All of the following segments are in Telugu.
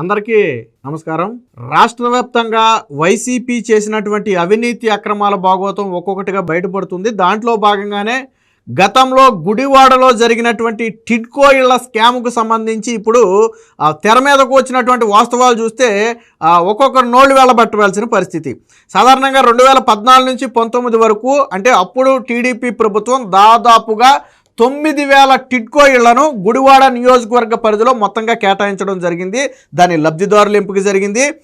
అందరికీ నమస్కారం. రాష్ట్ర వ్యాప్తంగా వైసీపీ చేసినటువంటి అవినీతి అక్రమాల భాగవతం ఒక్కొక్కటిగా బయటపడుతుంది. దాంట్లో భాగంగానే గతంలో గుడివాడలో జరిగినటువంటి టిడ్కో ఇళ్ళ స్కామ్కు సంబంధించి ఇప్పుడు ఆ, తెర మీదకు వచ్చినటువంటి వాస్తవాలు చూస్తే ఒక్కొక్కరు నోళ్ళు వెళ్ళబట్టవలసిన పరిస్థితి. సాధారణంగా రెండు వేల పద్నాలుగు నుంచి పంతొమ్మిది వరకు అంటే అప్పుడు టీడీపీ ప్రభుత్వం దాదాపుగా తొమ్మిది వేల టిడ్కో ఇళ్ళను గుడివాడ నియోజకవర్గ పరిధిలో మొత్తంగా కేటాయించడం జరిగింది. దాని లబ్ధిదారుల ఎంపిక జరిగింది.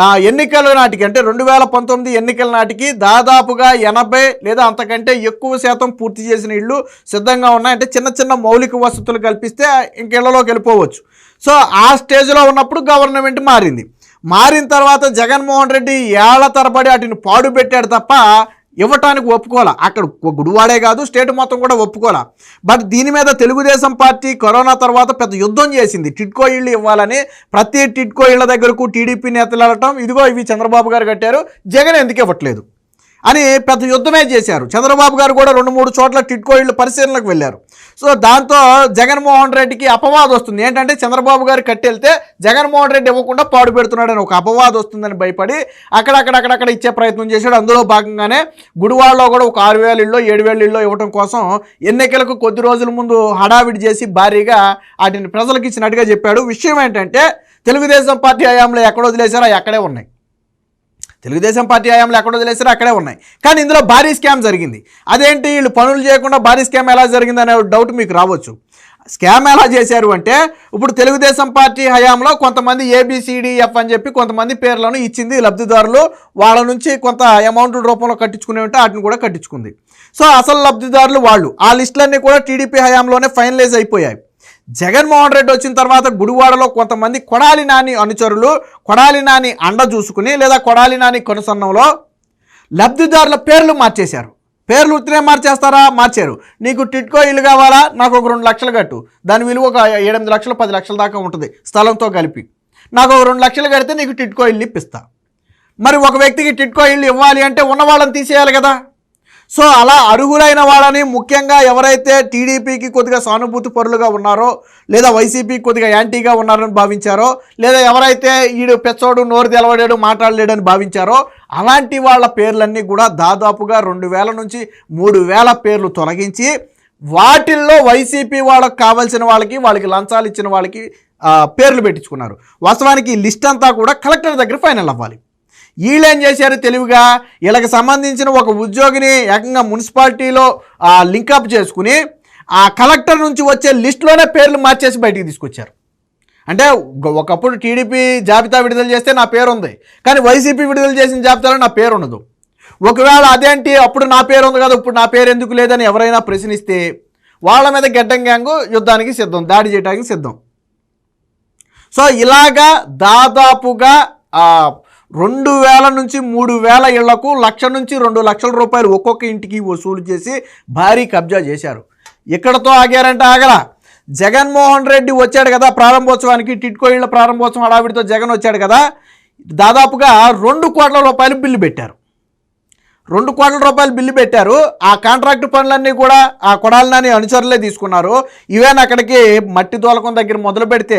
ఆ, ఎన్నికల నాటికి అంటే రెండు వేల పంతొమ్మిది ఎన్నికల నాటికి దాదాపుగా ఎనభై లేదా అంతకంటే ఎక్కువ శాతం పూర్తి చేసిన ఇళ్ళు సిద్ధంగా ఉన్నాయి. అంటే చిన్న చిన్న మౌలిక వసతులు కల్పిస్తే ఇంకిళ్ళలోకి వెళ్ళిపోవచ్చు. సో ఆ స్టేజ్లో ఉన్నప్పుడు గవర్నమెంట్ మారింది. మారిన తర్వాత జగన్మోహన్ రెడ్డి ఏళ్ళ తరబడి వాటిని పాడుపెట్టాడు తప్ప ఇవ్వటానికి ఒప్పుకోవాలా? అక్కడ గుడివాడే కాదు స్టేట్ మొత్తం కూడా ఒప్పుకోవాలా? బట్ దీని మీద తెలుగుదేశం పార్టీ కరోనా తర్వాత పెద్ద యుద్ధం చేసింది. టిట్కో ఇళ్ళు ఇవ్వాలని ప్రతి టిట్కో ఇళ్ళ దగ్గరకు టీడీపీ నేతలు వెళ్ళటం ఇదిగో ఇవి చంద్రబాబు గారు కట్టారు జగన్ ఎందుకు ఇవ్వట్లేదు? అని పెద్ద యుద్ధమే చేశారు. చంద్రబాబు గారు కూడా రెండు మూడు చోట్ల టిడ్కో ఇళ్ళు పరిశీలనకు వెళ్ళారు. సో దాంతో జగన్మోహన్ రెడ్డికి అపవాదం వస్తుంది. ఏంటంటే చంద్రబాబు గారు కట్టెళ్తే జగన్మోహన్ రెడ్డి ఇవ్వకుండా పాడు పెడుతున్నాడని ఒక అపవాదం వస్తుందని భయపడి అక్కడక్కడక్కడక్కడ ఇచ్చే ప్రయత్నం చేశాడు. అందులో భాగంగానే గుడివాడలో కూడా ఒక ఆరు వేల ఇళ్ళు ఏడు వేల ఇళ్ళు ఇవ్వడం కోసం ఎన్నికలకు కొద్ది రోజుల ముందు హడావిడి చేసి భారీగా వాటిని ప్రజలకు ఇచ్చినట్టుగా చెప్పాడు. విషయం ఏంటంటే తెలుగుదేశం పార్టీ హయాంలో ఎక్కడ వదిలేశారో అక్కడే ఉన్నాయి. తెలుగుదేశం పార్టీ హయాంలో ఎక్కడ వదిలేసారో అక్కడే ఉన్నాయి. కానీ ఇందులో భారీ స్కామ్ జరిగింది. అదేంటి? వీళ్ళు పనులు చేయకుండా భారీ స్కామ్ ఎలా జరిగిందనే డౌట్ మీకు రావచ్చు. స్కామ్ ఎలా చేశారు అంటే ఇప్పుడు తెలుగుదేశం పార్టీ హయాంలో కొంతమంది ఏబిసిడిఎఫ్ అని చెప్పి కొంతమంది పేర్లను ఇచ్చింది లబ్ధిదారులు. వాళ్ళ నుంచి కొంత అమౌంట్ రూపంలో కట్టించుకునే ఉంటే వాటిని కూడా కట్టించుకుంది. సో అసలు లబ్ధిదారులు వాళ్ళు. ఆ లిస్టులన్నీ కూడా టీడీపీ హయాంలోనే ఫైనలైజ్ అయిపోయాయి. జగన్మోహన్ రెడ్డి వచ్చిన తర్వాత గుడివాడలో కొంతమంది కొడాలి నాని అనుచరులు కొడాలి నాని అండ చూసుకుని లేదా కొడాలి నాని కొనసన్నంలో లబ్ధిదారుల పేర్లు మార్చేశారు. పేర్లు ఉత్తినే మార్చేస్తారా? మార్చారు. నీకు టిట్కో ఇల్లు కావాలా? నాకు ఒక రెండు లక్షలు కట్టు. దాని విలువ ఒక ఎనిమిది లక్షలు పది లక్షల దాకా ఉంటుంది స్థలంతో కలిపి. నాకు ఒక రెండు లక్షలు కడితే నీకు టిట్కో ఇల్లు ఇప్పిస్తా. మరి ఒక వ్యక్తికి టిట్కో ఇల్లు ఇవ్వాలి అంటే ఉన్న వాళ్ళని తీసేయాలి కదా? సో అలా అర్హులైన వాళ్ళని ముఖ్యంగా ఎవరైతే టీడీపీకి కొద్దిగా సానుభూతి పరులుగా ఉన్నారో లేదా వైసీపీకి కొద్దిగా యాంటీగా ఉన్నారని భావించారో లేదా ఎవరైతే ఈడు పెచ్చోడు నోరు తెలవడాడు మాట్లాడలేడని భావించారో అలాంటి వాళ్ళ పేర్లన్నీ కూడా దాదాపుగా రెండు వేల నుంచి మూడు వేల పేర్లు తొలగించి వాటిల్లో వైసీపీ వాళ్ళకి కావాల్సిన వాళ్ళకి వాళ్ళకి లంచాలు ఇచ్చిన వాళ్ళకి పేర్లు పెట్టించుకున్నారు. వాస్తవానికి ఈ లిస్ట్ అంతా కూడా కలెక్టర్ దగ్గర ఫైనల్ అవ్వాలి. వీళ్ళేం చేశారు తెలివిగా? వీళ్ళకి సంబంధించిన ఒక ఉద్యోగిని ఏకంగా మున్సిపాలిటీలో లింకప్ చేసుకుని ఆ కలెక్టర్ నుంచి వచ్చే లిస్టులోనే పేర్లు మార్చేసి బయటికి తీసుకొచ్చారు. అంటే ఒకప్పుడు టీడీపీ జాబితా విడుదల చేస్తే నా పేరు ఉంది కానీ వైసీపీ విడుదల చేసిన జాబితాలో నా పేరు ఉండదు ఒకవేళ అదేంటి అప్పుడు నా పేరు ఉంది కదా ఇప్పుడు నా పేరు ఎందుకు లేదని ఎవరైనా ప్రశ్నిస్తే వాళ్ళ మీద గెడ్డం గ్యాంగు యుద్ధానికి సిద్ధం దాడి చేయడానికి సిద్ధం. సో ఇలాగా దాదాపుగా రెండు వేల నుంచి మూడు వేల ఇళ్ళకు లక్ష నుంచి రెండు లక్షల రూపాయలు ఒక్కొక్క ఇంటికి వసూలు చేసి భారీ కబ్జా చేశారు. ఇక్కడతో ఆగారంటే ఆగల. జగన్మోహన్ రెడ్డి వచ్చాడు కదా ప్రారంభోత్సవానికి టిట్కో ఇళ్ళ ప్రారంభోత్సవం హడావిడితో జగన్ వచ్చాడు కదా. దాదాపుగా రెండు కోట్ల రూపాయలు బిల్లు పెట్టారు. రెండు కోట్ల రూపాయలు బిల్లు పెట్టారు. ఆ కాంట్రాక్ట్ పనులన్నీ కూడా ఆ కొడాలని అనుచరులే తీసుకున్నారు. ఈవెన్ అక్కడికి మట్టి తోలకం దగ్గర మొదలు పెడితే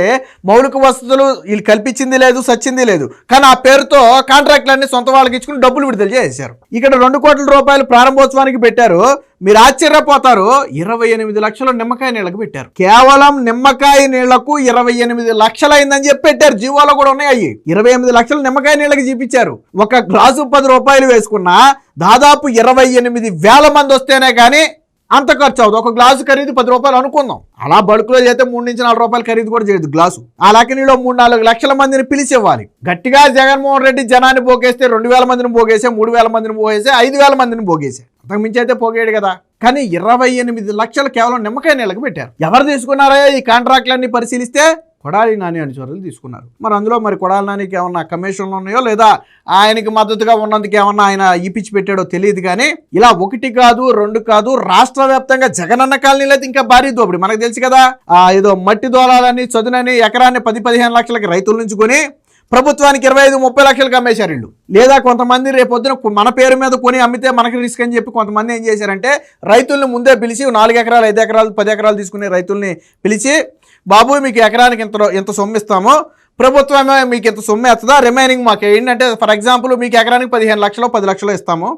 మౌలిక వసతులు వీళ్ళు కల్పించింది లేదు సచ్చింది లేదు. కానీ ఆ పేరుతో కాంట్రాక్ట్లన్నీ సొంత వాళ్ళకి ఇచ్చుకుని డబ్బులు విడుదల చేశారు. ఇక్కడ రెండు కోట్ల రూపాయలు ప్రారంభోత్సవానికి పెట్టారు. మీరు ఆశ్చర్యపోతారు. ఇరవై ఎనిమిది లక్షలు నిమ్మకాయ నీళ్ళకి పెట్టారు. కేవలం నిమ్మకాయ నీళ్ళకు ఇరవై ఎనిమిది లక్షలైందని చెప్పి పెట్టారు. జీవాలో కూడా ఉన్నాయి అయ్యి. ఇరవై ఎనిమిది లక్షలు నిమ్మకాయ నీళ్ళకి చూపించారు. ఒక గ్లాసు పది రూపాయలు వేసుకున్నా దాదాపు ఇరవై ఎనిమిది వేల మంది వస్తేనే కానీ అంత ఖర్చు అవుతుంది ఒక గ్లాసు ఖరీదు పది రూపాయలు అనుకుందాం. అలా బడుకులో చేస్తే మూడు నుంచి నాలుగు రూపాయలు ఖరీదు కూడా చేయదు గ్లాసు. ఆ లకినీలో మూడు నాలుగు లక్షల మందిని పిలిచివ్వాలి. గట్టిగా జగన్మోహన్ రెడ్డి జనాన్ని పోగేస్తే రెండు వేల మందిని పోగేసే మూడు వేల మందిని పోగేసే ఐదు వేల మందిని పోగేసే. అంతకు మించి అయితే పోగాడు కదా. కానీ ఇరవై ఎనిమిది లక్షలు కేవలం నిమ్మకాయ నీళ్ళకి పెట్టారు. ఎవరు తీసుకున్నారో ఈ కాంట్రాక్ట్లన్నీ పరిశీలిస్తే? కొడాలి నాని అనుచరులు తీసుకున్నారు. మరి అందులో మరి కొడాలి నానికి ఏమన్నా కమిషన్లు ఉన్నాయో లేదా ఆయనకి మద్దతుగా ఉన్నందుకు ఏమన్నా ఆయన ఇప్పించి పెట్టాడో తెలియదు కానీ ఇలా ఒకటి కాదు రెండు కాదు రాష్ట్ర వ్యాప్తంగా జగనన్న కాలనీలో అయితే ఇంకా భారీ దోపిడి. మనకు తెలుసు కదా ఆ ఏదో మట్టి దోలాలని చదునని ఎకరాన్ని పది పదిహేను లక్షలకి రైతుల నుంచి కొని ప్రభుత్వానికి ఇరవై ఐదు ముప్పై లక్షలకు అమ్మేశారు వీళ్ళు. లేదా కొంతమంది రేపొద్దున మన పేరు మీద కొని అమ్మితే మనకి రిస్క్ అని చెప్పి కొంతమంది ఏం చేశారంటే రైతుల్ని ముందే పిలిచి నాలుగు ఎకరాలు ఐదు ఎకరాలు పది ఎకరాలు తీసుకునే రైతుల్ని పిలిచి బాబు మీకు ఎకరానికి ఇంత ఎంత ఇంత సొమ్ము ప్రభుత్వమే మీకు ఇంత సొమ్ము వేస్తుందా రిమైనింగ్ మాకు ఏంటంటే ఫర్ ఎగ్జాంపుల్ మీకు ఎకరానికి పదిహేను లక్షలు పది లక్షలు ఇస్తాము.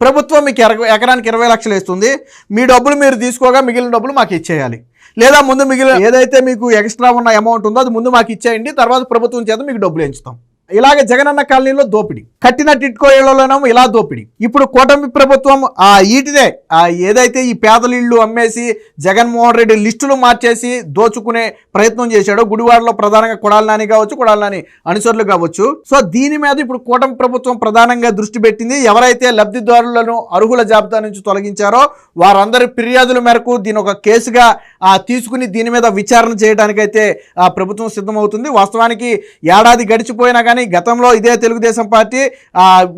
ప్రభుత్వం మీకు ఎకరానికి ఇరవై లక్షలు ఇస్తుంది. మీ డబ్బులు మీరు తీసుకోగా మిగిలిన డబ్బులు మాకు ఇచ్చేయాలి. లేదా ముందు మిగిలిన ఏదైతే మీకు ఎక్స్ట్రా ఉన్న అమౌంట్ ఉందో అది ముందు మాకు ఇచ్చేయండి. తర్వాత ప్రభుత్వం చేత మీకు డబ్బులు ఎంచుతాం. ఇలాగే జగనన్న కాలనీలో దోపిడీ. కట్టిన టిట్కో ఇళ్ళలోనేమో ఇలా దోపిడీ. ఇప్పుడు కూటమి ప్రభుత్వం ఆ ఈటిదే ఆ ఏదైతే ఈ పేదల ఇళ్ళు అమ్మేసి జగన్మోహన్ రెడ్డి లిస్టులు మార్చేసి దోచుకునే ప్రయత్నం చేశాడో గుడివాడలో ప్రధానంగా కొడాల నాని కావచ్చు కొడాల నాని అనుచరులు కావచ్చు. సో దీని మీద ఇప్పుడు కూటమి ప్రభుత్వం ప్రధానంగా దృష్టి పెట్టింది. ఎవరైతే లబ్ధిదారులను అర్హుల జాబితా నుంచి తొలగించారో వారందరి ఫిర్యాదుల మేరకు దీని ఒక కేసుగా తీసుకుని దీని మీద విచారణ చేయడానికైతే ఆ, ప్రభుత్వం సిద్ధమవుతుంది. వాస్తవానికి ఏడాది గడిచిపోయినా కానీ గతంలో ఇదే తెలుగుదేశం పార్టీ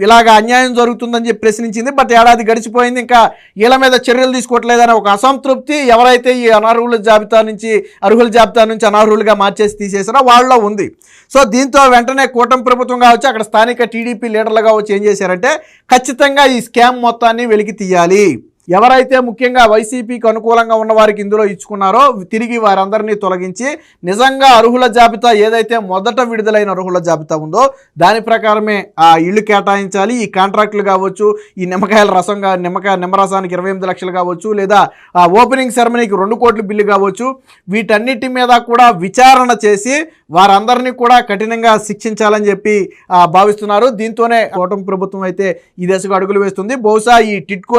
ఇలాగ అన్యాయం జరుగుతుందని చెప్పి ప్రశ్నించింది. బట్ ఏడాది గడిచిపోయింది. ఇంకా వీళ్ళ మీద చర్యలు తీసుకోవట్లేదనే ఒక అసంతృప్తి ఎవరైతే ఈ అనర్హుల జాబితా నుంచి అర్హుల జాబితా నుంచి అనర్హులుగా మార్చేసి తీసేసారో వాళ్ళలో ఉంది. సో దీంతో వెంటనే కూటమి ప్రభుత్వం కావచ్చు అక్కడ స్థానిక టీడీపీ లీడర్లు కావచ్చు ఏం చేశారంటే ఖచ్చితంగా ఈ స్కామ్ మొత్తాన్ని వెలికి తీయాలి. ఎవరైతే ముఖ్యంగా వైసీపీకి అనుకూలంగా ఉన్న వారికి ఇందులో ఇచ్చుకున్నారో తిరిగి వారందరినీ తొలగించి నిజంగా అర్హుల జాబితా ఏదైతే మొదట విడుదలైన అర్హుల జాబితా ఉందో దాని ప్రకారమే ఆ ఇళ్ళు కేటాయించాలి. ఈ కాంట్రాక్టులు కావచ్చు ఈ నిమ్మకాయల రసంగా నిమ్మకాయ నిమ్మరసానికి ఇరవై ఎనిమిది లక్షలు కావచ్చు లేదా ఆ ఓపెనింగ్ సెరమనీకి రెండు కోట్ల బిల్లు కావచ్చు వీటన్నిటి మీద కూడా విచారణ చేసి వారందరినీ కూడా కఠినంగా శిక్షించాలని చెప్పి భావిస్తున్నారు. దీంతోనే కూటమి ప్రభుత్వం అయితే ఈ దశకు అడుగులు వేస్తుంది. బహుశా ఈ టిట్కో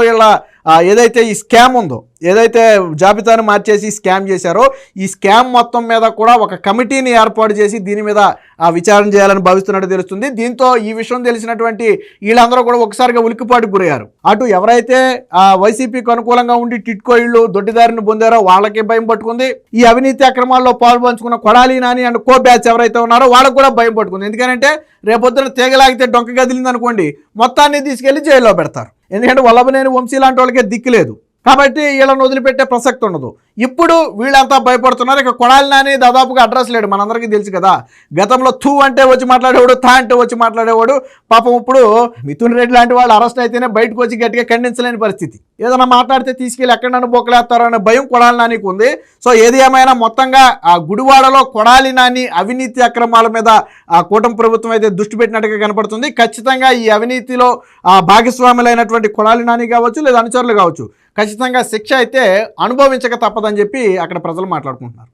ఏదైతే ఈ స్కామ్ ఉందో ఏదైతే జాబితాను మార్చేసి స్కామ్ చేశారో ఈ స్కామ్ మొత్తం మీద కూడా ఒక కమిటీని ఏర్పాటు చేసి దీని మీద ఆ, విచారణ చేయాలని భావిస్తున్నట్టు తెలుస్తుంది. దీంతో ఈ విషయం తెలిసినటువంటి వీళ్ళందరూ కూడా ఒకసారిగా ఉలికిపాటు గురయ్యారు. అటు ఎవరైతే ఆ వైసీపీకి అనుకూలంగా ఉండి టిట్కో ఇళ్ళు దొడ్డిదారిని పొందారో వాళ్ళకి భయం పట్టుకుంది. ఈ అవినీతి అక్రమాల్లో పాల్పంచుకున్న Kodali Nani and co batch ఎవరైతే ఉన్నారో వాళ్ళకు కూడా భయం పట్టుకుంది. ఎందుకంటే రేపొద్దున తీగలాగితే డొంక గదిలింది అనుకోండి మొత్తాన్ని తీసుకెళ్ళి జైల్లో పెడతారు. ఎందుకంటే వల్లభనేని వంశీ లాంటి వాళ్ళకే దిక్కు లేదు. కాబట్టి వీళ్ళని వదిలిపెట్టే ప్రసక్తి ఉండదు. ఇప్పుడు వీళ్ళంతా భయపడుతున్నారు. ఇక కొడాలి నాని దాదాపుగా అడ్రస్ లేడు. మనందరికీ తెలుసు కదా. గతంలో థూ అంటే వచ్చి మాట్లాడేవాడు థా అంటే వచ్చి మాట్లాడేవాడు. పాపం ఇప్పుడు మిథున్ రెడ్డి లాంటి వాళ్ళు అరెస్ట్ అయితేనే బయటకు వచ్చి గట్టిగా ఖండించలేని పరిస్థితి. ఏదైనా మాట్లాడితే తీసుకెళ్ళి ఎక్కడ నన్ను బొక్కలేస్తారో అనే భయం కొడాలి నానికి ఉంది. సో ఏది ఏమైనా మొత్తంగా ఆ గుడివాడలో కొడాలి నాని అవినీతి అక్రమాల మీద ఆ కూటమి ప్రభుత్వం అయితే దృష్టి పెట్టినట్టుగా కనపడుతుంది. ఖచ్చితంగా ఈ అవినీతిలో ఆ భాగస్వాములైనటువంటి కొడాలి నాని కావచ్చు లేదా అనుచరులు కావచ్చు ఖచ్చితంగా శిక్ష అయితే అనుభవించక తప్పదు. అని చెప్పి అక్కడ ప్రజలు మాట్లాడుకుంటున్నారు.